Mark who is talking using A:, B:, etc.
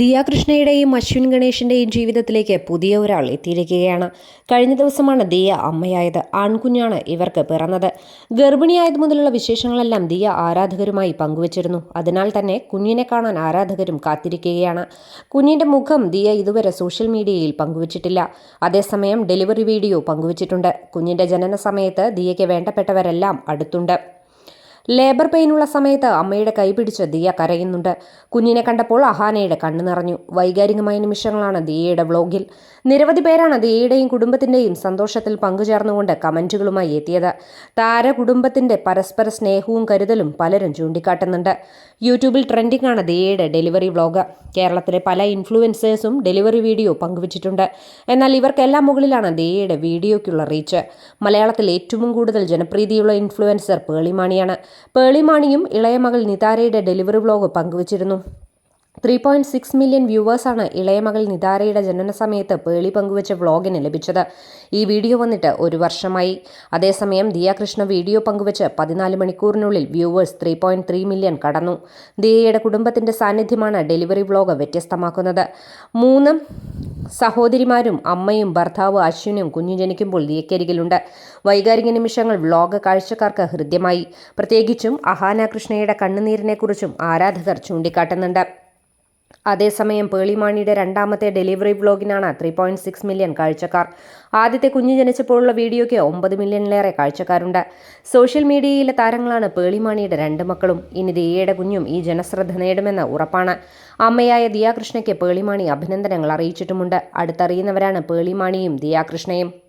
A: ദിയ കൃഷ്ണയുടെയും അശ്വിൻ ഗണേഷിന്റെയും ജീവിതത്തിലേക്ക് പുതിയ ഒരാൾ എത്തിയിരിക്കുകയാണ്. കഴിഞ്ഞ ദിവസമാണ് ദിയ അമ്മയായത്. ആൺകുഞ്ഞാണ് ഇവർക്ക് പിറന്നത്. ഗർഭിണിയായത് മുതലുള്ള വിശേഷങ്ങളെല്ലാം ദിയ ആരാധകരുമായി പങ്കുവച്ചിരുന്നു. അതിനാൽ തന്നെ കുഞ്ഞിനെ കാണാൻ ആരാധകരും കാത്തിരിക്കുകയാണ്. കുഞ്ഞിന്റെ മുഖം ദിയ ഇതുവരെ സോഷ്യൽ മീഡിയയിൽ പങ്കുവച്ചിട്ടില്ല. അതേസമയം ഡെലിവറി വീഡിയോ പങ്കുവച്ചിട്ടുണ്ട്. കുഞ്ഞിന്റെ ജനന സമയത്ത് ദിയയ്ക്ക് വേണ്ടപ്പെട്ടവരെല്ലാം അടുത്തുണ്ട്. ലേബർ പെയിനുള്ള സമയത്ത് അമ്മയുടെ കൈ പിടിച്ച് ദിയ കരയുന്നുണ്ട്. കുഞ്ഞിനെ കണ്ടപ്പോൾ അഹാനയുടെ കണ്ണു നിറഞ്ഞു. വൈകാരികമായ നിമിഷങ്ങളാണ് ദിയയുടെ വ്ലോഗിൽ നിരവധി പേരാണ് ദിയയുടെയും കുടുംബത്തിന്റെയും സന്തോഷത്തിൽ പങ്കുചേർന്നുകൊണ്ട് കമന്റുകളുമായി എത്തിയത്. താര കുടുംബത്തിന്റെ പരസ്പര സ്നേഹവും കരുതലും പലരും ചൂണ്ടിക്കാട്ടുന്നുണ്ട്. യൂട്യൂബിൽ ട്രെൻഡിംഗ് ആണ് ദിയയുടെ ഡെലിവറി വ്ലോഗ് കേരളത്തിലെ പല ഇൻഫ്ലുവൻസേഴ്സും ഡെലിവറി വീഡിയോ പങ്കുവച്ചിട്ടുണ്ട്. എന്നാൽ ഇവർക്കെല്ലാം മുകളിലാണ് ദിയയുടെ വീഡിയോയ്ക്കുള്ള റീച്ച്. മലയാളത്തിൽ ഏറ്റവും കൂടുതൽ ജനപ്രീതിയുള്ള ഇൻഫ്ലുവൻസർ പേളിമാണിയാണ്. പേളിമാണിയും ഇളയ മകൾ നിതാരയുടെ ഡെലിവറി വ്ലോഗ് പങ്കുവച്ചിരുന്നു ത്രീ പോയിന്റ് സിക്സ് മില്യൺ വ്യൂവേഴ്സാണ് ഇളയ മകൾ നിതാരയുടെ ജനന സമയത്ത് പേളി പങ്കുവച്ച വ്ളോഗിന് ലഭിച്ചത്. ഈ വീഡിയോ വന്നിട്ട് ഒരു വർഷമായി. അതേസമയം ദിയ കൃഷ്ണ വീഡിയോ പങ്കുവച്ച് പതിനാല് മണിക്കൂറിനുള്ളിൽ viewers three point three million കടന്നു. ദിയയുടെ കുടുംബത്തിന്റെ സാന്നിധ്യമാണ് ഡെലിവറി വ്ളോഗ് വ്യത്യസ്തമാക്കുന്നത്. മൂന്ന് സഹോദരിമാരും അമ്മയും ഭർത്താവ് അശ്വിനും കുഞ്ഞു ജനിക്കുമ്പോൾ ദിയക്കരികിലുണ്ട്. വൈകാരിക നിമിഷങ്ങൾ വ്ളോഗ് കാഴ്ചക്കാർക്ക് ഹൃദ്യമായി. പ്രത്യേകിച്ചും അഹാന കൃഷ്ണയുടെ കണ്ണുനീരിനെക്കുറിച്ചും ആരാധകർ ചൂണ്ടിക്കാട്ടുന്നുണ്ട്. അതേസമയം പേളിമാണിയുടെ രണ്ടാമത്തെ ഡെലിവറി വ്ലോഗിനാണ് ത്രീ പോയിന്റ് സിക്സ് മില്യൺ കാഴ്ചക്കാർ. ആദ്യത്തെ കുഞ്ഞു ജനിച്ചപ്പോഴുള്ള വീഡിയോയ്ക്ക് ഒമ്പത് മില്യണിലേറെ കാഴ്ചക്കാരുണ്ട്. സോഷ്യൽ മീഡിയയിലെ താരങ്ങളാണ് പേളിമാണിയുടെ രണ്ട് മക്കളും. ഇനി ദിയയുടെ കുഞ്ഞും ഈ ജനശ്രദ്ധ നേടുമെന്ന് ഉറപ്പാണ്. അമ്മയായ ദിയാകൃഷ്ണയ്ക്ക് പേളിമാണി അഭിനന്ദനങ്ങൾ അറിയിച്ചിട്ടുമുണ്ട്. അടുത്തറിയുന്നവരാണ് പേളിമാണിയും ദിയാകൃഷ്ണയും.